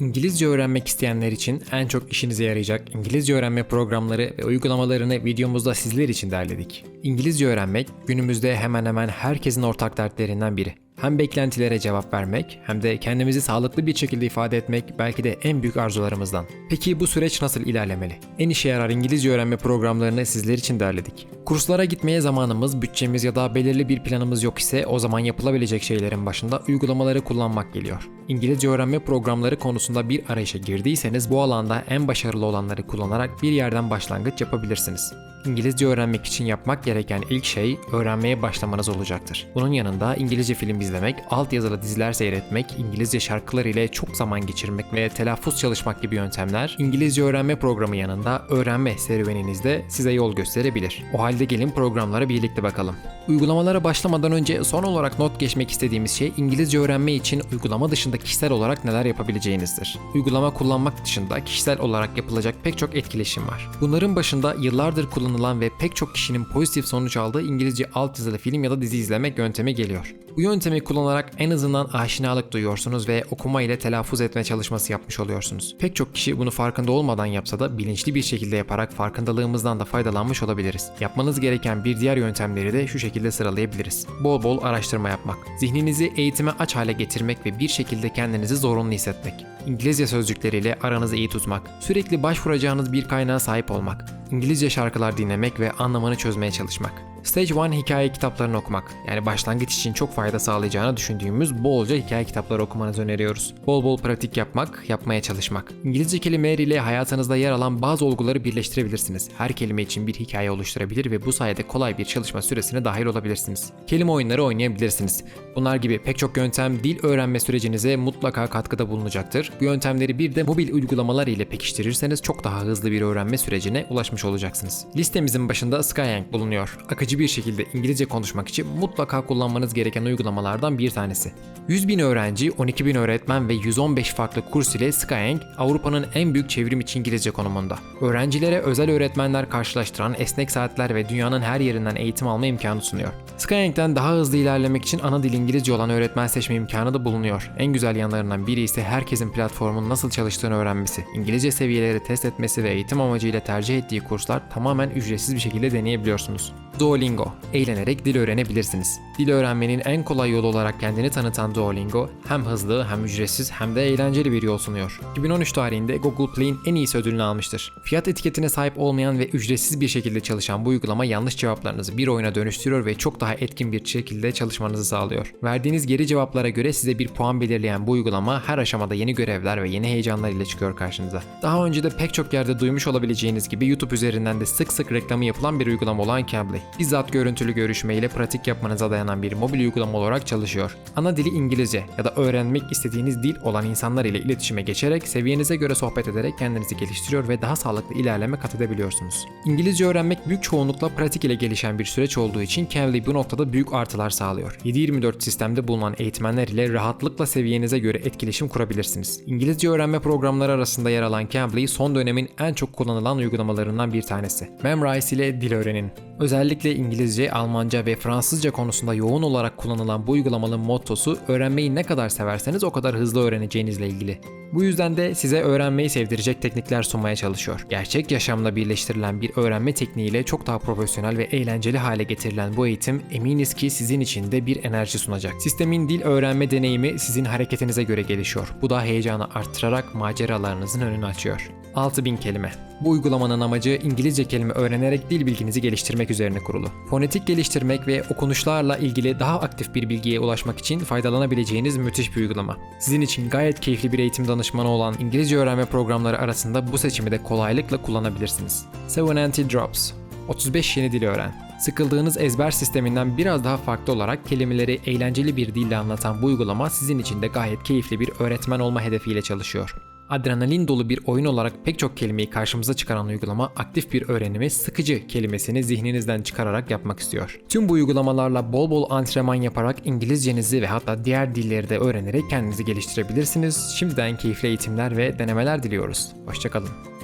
İngilizce öğrenmek isteyenler için en çok işinize yarayacak İngilizce öğrenme programları ve uygulamalarını videomuzda sizler için derledik. İngilizce öğrenmek günümüzde hemen hemen herkesin ortak dertlerinden biri. Hem beklentilere cevap vermek hem de kendimizi sağlıklı bir şekilde ifade etmek belki de en büyük arzularımızdan. Peki bu süreç nasıl ilerlemeli? En işe yarar İngilizce öğrenme programlarını sizler için derledik. Kurslara gitmeye zamanımız, bütçemiz ya da belirli bir planımız yok ise o zaman yapılabilecek şeylerin başında uygulamaları kullanmak geliyor. İngilizce öğrenme programları konusunda bir arayışa girdiyseniz bu alanda en başarılı olanları kullanarak bir yerden başlangıç yapabilirsiniz. İngilizce öğrenmek için yapmak gereken ilk şey öğrenmeye başlamanız olacaktır. Bunun yanında İngilizce film izlemek, altyazılı diziler seyretmek, İngilizce şarkılar ile çok zaman geçirmek ve telaffuz çalışmak gibi yöntemler İngilizce öğrenme programı yanında öğrenme serüveninizde size yol gösterebilir. O halde gelin programlara birlikte bakalım. Uygulamalara başlamadan önce son olarak not geçmek istediğimiz şey İngilizce öğrenme için uygulama dışında kişisel olarak neler yapabileceğinizdir. Uygulama kullanmak dışında kişisel olarak yapılacak pek çok etkileşim var. Bunların başında yıllardır kullanılan ve pek çok kişinin pozitif sonuç aldığı İngilizce altyazılı film ya da dizi izlemek yöntemi geliyor. Bu yöntemi kullanarak en azından aşinalık duyuyorsunuz ve okuma ile telaffuz etme çalışması yapmış oluyorsunuz. Pek çok kişi bunu farkında olmadan yapsa da bilinçli bir şekilde yaparak farkındalığımızdan da faydalanmış olabiliriz. Yapmanız gereken bir diğer yöntemleri de şu şekilde sıralayabiliriz. Bol bol araştırma yapmak. Zihninizi eğitime aç hale getirmek ve bir şekilde kendinizi zorunlu hissetmek. İngilizce sözcükleriyle aranızı iyi tutmak. Sürekli başvuracağınız bir kaynağa sahip olmak. İngilizce şarkılar dinlemek ve anlamını çözmeye çalışmak. Stage 1 hikaye kitaplarını okumak. Yani başlangıç için çok fayda sağlayacağını düşündüğümüz bolca hikaye kitapları okumanızı öneriyoruz. Bol bol pratik yapmak, yapmaya çalışmak. İngilizce kelimeler ile hayatınızda yer alan bazı olguları birleştirebilirsiniz. Her kelime için bir hikaye oluşturabilir ve bu sayede kolay bir çalışma süresine dahil olabilirsiniz. Kelime oyunları oynayabilirsiniz. Bunlar gibi pek çok yöntem dil öğrenme sürecinize mutlaka katkıda bulunacaktır. Bu yöntemleri bir de mobil uygulamalar ile pekiştirirseniz çok daha hızlı bir öğrenme sürecine ulaşmış olacaksınız. Listemizin başında Skyeng bulunuyor. Akıcı bir şekilde İngilizce konuşmak için mutlaka kullanmanız gereken uygulamalardan bir tanesi. 100 bin öğrenci, 12 bin öğretmen ve 115 farklı kurs ile Skyeng, Avrupa'nın en büyük çevrim içi İngilizce konumunda. Öğrencilere özel öğretmenler karşılaştıran esnek saatler ve dünyanın her yerinden eğitim alma imkanı sunuyor. Skyeng'den daha hızlı ilerlemek için ana dil İngilizce olan öğretmen seçme imkanı da bulunuyor. En güzel yanlarından biri ise herkesin platformun nasıl çalıştığını öğrenmesi, İngilizce seviyeleri test etmesi ve eğitim amacıyla tercih ettiği kurslar tamamen ücretsiz bir şekilde deneyebiliyorsunuz. Duolingo, eğlenerek dil öğrenebilirsiniz. Dil öğrenmenin en kolay yolu olarak kendini tanıtan Duolingo, hem hızlı hem ücretsiz hem de eğlenceli bir yol sunuyor. 2013 tarihinde Google Play'in en iyisi ödülünü almıştır. Fiyat etiketine sahip olmayan ve ücretsiz bir şekilde çalışan bu uygulama yanlış cevaplarınızı bir oyuna dönüştürüyor ve çok daha etkin bir şekilde çalışmanızı sağlıyor. Verdiğiniz geri cevaplara göre size bir puan belirleyen bu uygulama her aşamada yeni görevler ve yeni heyecanlar ile çıkıyor karşınıza. Daha önce de pek çok yerde duymuş olabileceğiniz gibi YouTube üzerinden de sık sık reklamı yapılan bir uygulama olan Cambly. Bizzat görüntülü görüşme ile pratik yapmanıza dayanan bir mobil uygulama olarak çalışıyor. Ana dili İngilizce ya da öğrenmek istediğiniz dil olan insanlar ile iletişime geçerek seviyenize göre sohbet ederek kendinizi geliştiriyor ve daha sağlıklı ilerleme kat edebiliyorsunuz. İngilizce öğrenmek büyük çoğunlukla pratik ile gelişen bir süreç olduğu için Cambly bu noktada büyük artılar sağlıyor. 7/24 sistemde bulunan eğitmenler ile rahatlıkla seviyenize göre etkileşim kurabilirsiniz. İngilizce öğrenme programları arasında yer alan Cambly son dönemin en çok kullanılan uygulamalarından bir tanesi. Memrise ile dil öğrenin. Özellikle İngilizce, Almanca ve Fransızca konusunda yoğun olarak kullanılan bu uygulamanın mottosu öğrenmeyi ne kadar severseniz o kadar hızlı öğreneceğinizle ilgili. Bu yüzden de size öğrenmeyi sevdirecek teknikler sunmaya çalışıyor. Gerçek yaşamla birleştirilen bir öğrenme tekniğiyle çok daha profesyonel ve eğlenceli hale getirilen bu eğitim eminiz ki sizin için de bir enerji sunacak. Sistemin dil öğrenme deneyimi sizin hareketinize göre gelişiyor. Bu da heyecanı arttırarak maceralarınızın önünü açıyor. 6000 kelime. Bu uygulamanın amacı İngilizce kelime öğrenerek dil bilginizi geliştirmek üzerine kurulu. Fonetik geliştirmek ve okunuşlarla ilgili daha aktif bir bilgiye ulaşmak için faydalanabileceğiniz müthiş bir uygulama. Sizin için gayet keyifli bir eğitim danışmanı olan İngilizce öğrenme programları arasında bu seçimi de kolaylıkla kullanabilirsiniz. 70 Drops 35 yeni dil öğren. Sıkıldığınız ezber sisteminden biraz daha farklı olarak kelimeleri eğlenceli bir dille anlatan bu uygulama sizin için de gayet keyifli bir öğretmen olma hedefiyle çalışıyor. Adrenalin dolu bir oyun olarak pek çok kelimeyi karşımıza çıkaran uygulama aktif bir öğrenimi sıkıcı kelimesini zihninizden çıkararak yapmak istiyor. Tüm bu uygulamalarla bol bol antrenman yaparak İngilizcenizi ve hatta diğer dilleri de öğrenerek kendinizi geliştirebilirsiniz. Şimdiden keyifli eğitimler ve denemeler diliyoruz. Hoşçakalın.